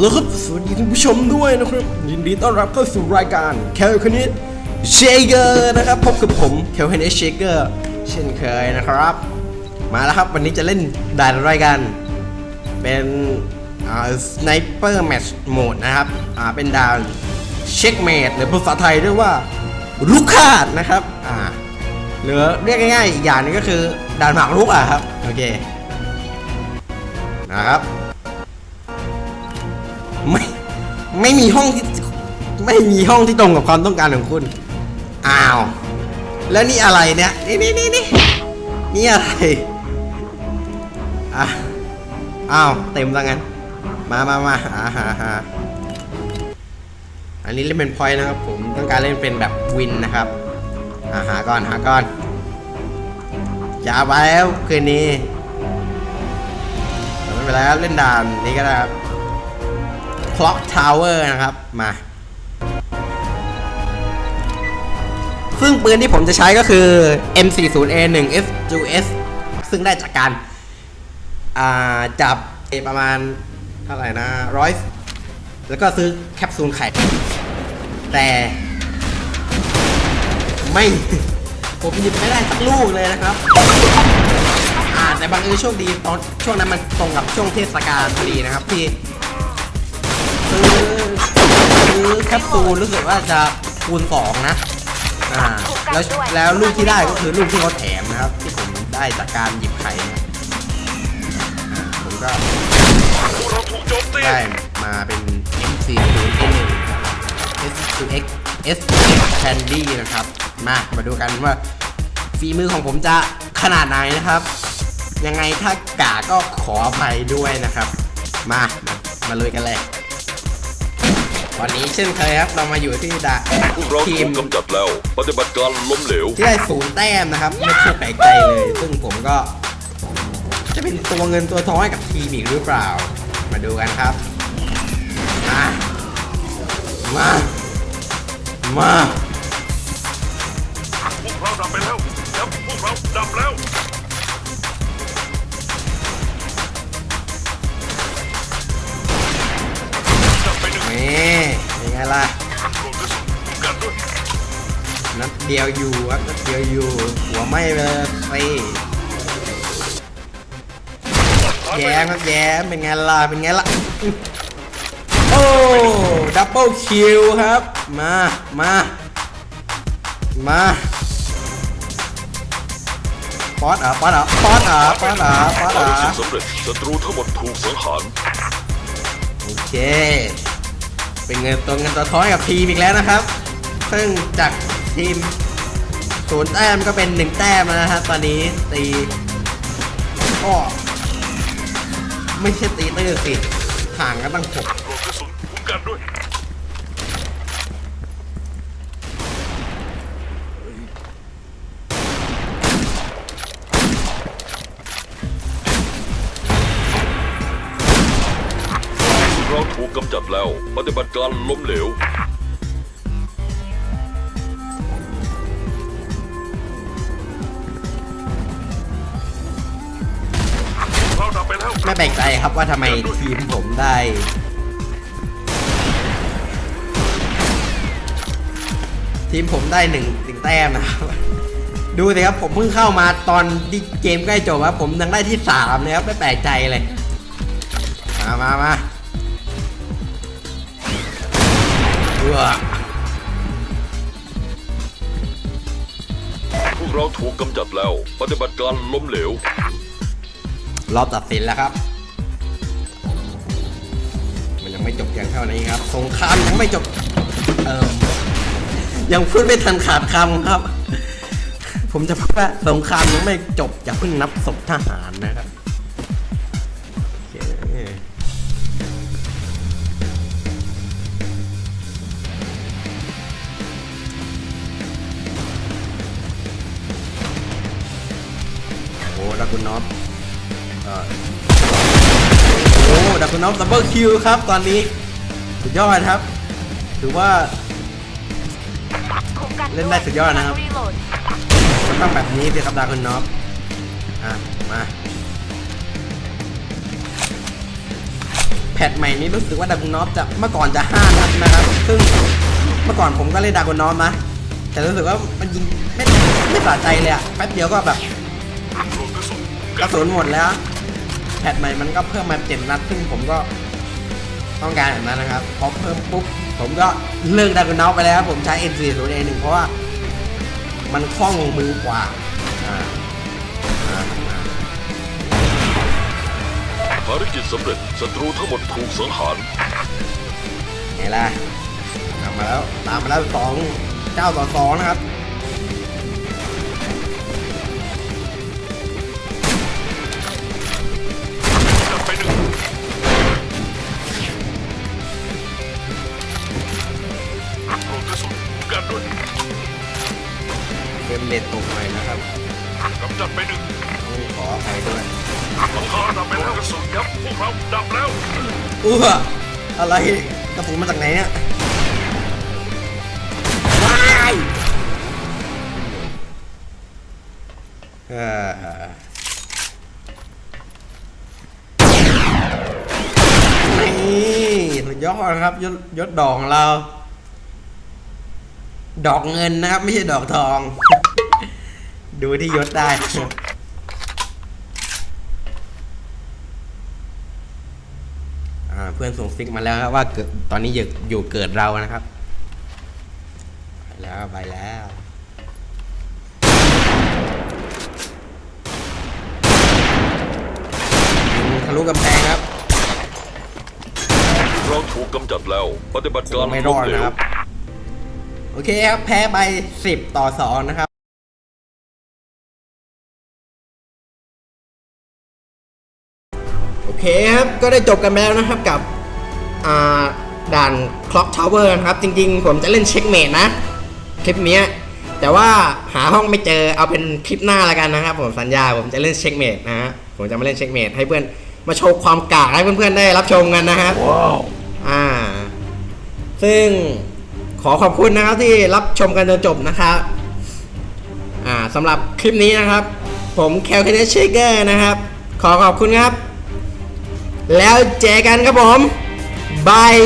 แล้วครับสวัสดีท่านผู้ชมด้วยนะครับยินดีต้อนรับเข้าสู่รายการแคลคนิตเชเกอร์นะครับพบกับผมแคลคนิตเชเกอร์เช่นเคยนะครับ มาแล้วครับวันนี้จะเล่นด่านรายการเป็นอ่าสไนเปอร์แมชโหมดนะครับอ่าเป็นด่านเช็คเมดหรือภาษาไทยเรียกว่าลูกคาดนะครับอ่าหรือเรียกง่ายๆอีกอย่างนึงก็คือด่านหมากรุกอะครับโอเคนะครับ ไม่ไม่มีห้องที่ไม่มีห้องที่ตรงกับความต้องการของคุณอ้าว แล้วนี่อะไรเนี่ยนี่นี่นี่นี่นี่อะไรอะอ้าวเต็มแล้วงั้น มามามาอ่าฮะฮะอันนี้เล่นเป็นพอยต์นะครับ ผมต้องการเล่นเป็นแบบวินนะครับอ่าหาก่อนหาก่อนอย่าไปแล้วคืนนี้ไม่เป็นไรครับเล่นด่านนี้ก็ได้ครับ Clock Tower นะครับ มา ซึ่งปืนที่ผมจะใช้ก็คือ M40A1 F2S ซึ่งได้จากการาจับประมาณเท่าไหร่นะร้อยแล้วก็ซื้อแคปซูลไข่ แต่ไม่ผมหยิบไม่ได้สักลูกเลยนะครับอ่าแต่บางเอิญโชคดีตอนช่วงนั้นมันตรงกับช่วงเทศกาลพอดีนะครับที่ ซื้อซื้อแคปซูลรู้สึกว่าจะคูณสองนะอ่าแล้วแล้วลูกที่ได้ก็คือลูกที่เขาแถมนะครับ ที่ผมได้จากการหยิบไข่นะอ่าผมก็พวกเราถูกโจมตีได้มาเป็น M40 N1 S2X S2X Candy นะครับ มามาดูกันว่าฝีมือของผมจะขนาดไหนนะครับ ยังไงถ้ากาก็ขออภัยด้วยนะครับ มา มาเลยกันเลย วันนี้เช่นเคยครับเรามาอยู่ที่ดาพวกเราทีถูมกกำจัดแล้ว ปฏิบัติการล้มเหลว ที่ได้ศูนย์แต้มนะครับไม่ใช่แปลกใจเลย ซึ่งผมก็ จะเป็นตัวเงินตัวทองให้กับทีมอีกหรือเปล่า มาดูกันครับ มา มา มา ล่ะโดนกระสุนคุ้มกันด้วยนัดเดียวอยู่ครับนัดเดียวอยู่หัวไหม่ไปเลยสิแย้มครับแย้มเป็นไงล่ะเป็นไงล่ะโอ้ดับเบิลคิวครับ มามามาป๊อตอะป๊อตอะป๊อตอะป๊อตอะป๊อตภารอะกิจสำเร็จศัตรูทั้งหมดถูกสังหารโอเค เป็นเงินตัวเงินตัวท้อยกับทีมอีกแล้วนะครับ ซึ่งจากทีมศูนย์แต้มก็เป็นหนึ่งแต้มแล้วนะครับตอนนี้ตีก็ไม่ใช่ตีตื้อสิห่างกันตั้งหกโดนกระสุนคุ้มกันด้วย จัดแล้ว ปฏิบัติการล้มเหลว เราดับไปแล้วไม่แปลกใจครับว่าทำไมทีมผมได้ทีมผมได้หนึ่งหนึ่งแต้มนะครับ ดูสิครับผมเพิ่งเข้ามาตอนที่เกมใกล้จบครับผมยังได้ที่สามเลยครับไม่แปลกใจเลย มามามา พวกเราถูกกำจัดแล้ว ปฏิบัติการล้มเหลว รอบตัดสินแล้วครับ มันยังไม่จบเพียงเท่านี้ครับ สงครามยังไม่จบ เอ่อยังพูดไม่ทันขาดคำครับ ผมจะพูดว่าสงครามยังไม่จบอย่าเพิ่งนับศพทหารนะครับ ดักคุณน็อปโอ้ดักคุณน็อปดับเบิลคิวครับตอนนี้ สุดยอดครับ ถือว่า เล่นได้สุดยอดนะครับมันต้องแบบนี้สิครับดาคุณน็อปอะ มาแพทใหม่นี้รู้สึกว่าดากุนอฟจะเมื่อก่อนจะ5นัดนะครับ ซึ่งเมื่อก่อนผมก็เล่นดากุนอฟนะแต่รู้สึกว่ามันยิงไม่ไม่สะใจเลยอะแป๊บเดียวก็แบบ กระสุนหมดแล้วแพทใหม่มันก็เพิ่มมาเจ็ดนัดซึ่งผมก็ต้องการแบบนั้นนะครับพอเพิ่มปุ๊บผมก็เลิกดากุนอฟไปแล้ว ผมใช้ N40A1 เพราะว่า มันคล่องมือกว่าภารกิจสำเร็จศัตรูทั้งหมดถูกสังหารไงล่ะตามมาแล้วตามมาแล้วสองเก้าต่อสองนะครับ ต้องขออภัยด้วยหลังคาดับไปแล้วกระสุนครับพวกเราดับแล้วอู้วอะไรกระสุนมาจากไหนเนี่ยว้ายเอ่อนี่สุดยอดนะครับยศยศดอกของเรา ดอกเงินนะครับ ไม่ใช่ดอกทอง ดูที่ยศได้ อ่า เพื่อนส่งซิกมาแล้วครับว่าเกิดตอนนี้อยู่อยู่เกิดเรานะครับไปแล้วไปแล้วยิงทะลุกำแพงครับเราถูกกำจัดแล้ว ปฏิบัติการไม่รอดนะครับ โอเคครับ แพ้ไป 10 ต่อ 2 นะครับ เคครับ ก็ได้จบกันไปแล้วนะครับกับอ่าด่าน Clock Tower นะครับ จริงๆ ผมจะเล่นเช็คเมดนะ คลิปเนี้ยแต่ว่าหาห้องไม่เจอเอาเป็นคลิปหน้าแล้วกันนะครับ ผมสัญญาผมจะเล่นเช็คเมดนะฮะผมจะมาเล่นเช็คเมดให้เพื่อนมาโชว์ความกากให้เพื่อนๆได้รับชมกันนะครับว้าวอ่า ซึ่งขอขอบคุณนะครับที่รับชมกันจนจบนะครับอ่าสำหรับคลิปนี้นะครับ ผมแคลค n เนชเชเกอร์นะครับ ขอขอบคุณครับ แล้วเจอกันครับผมบาย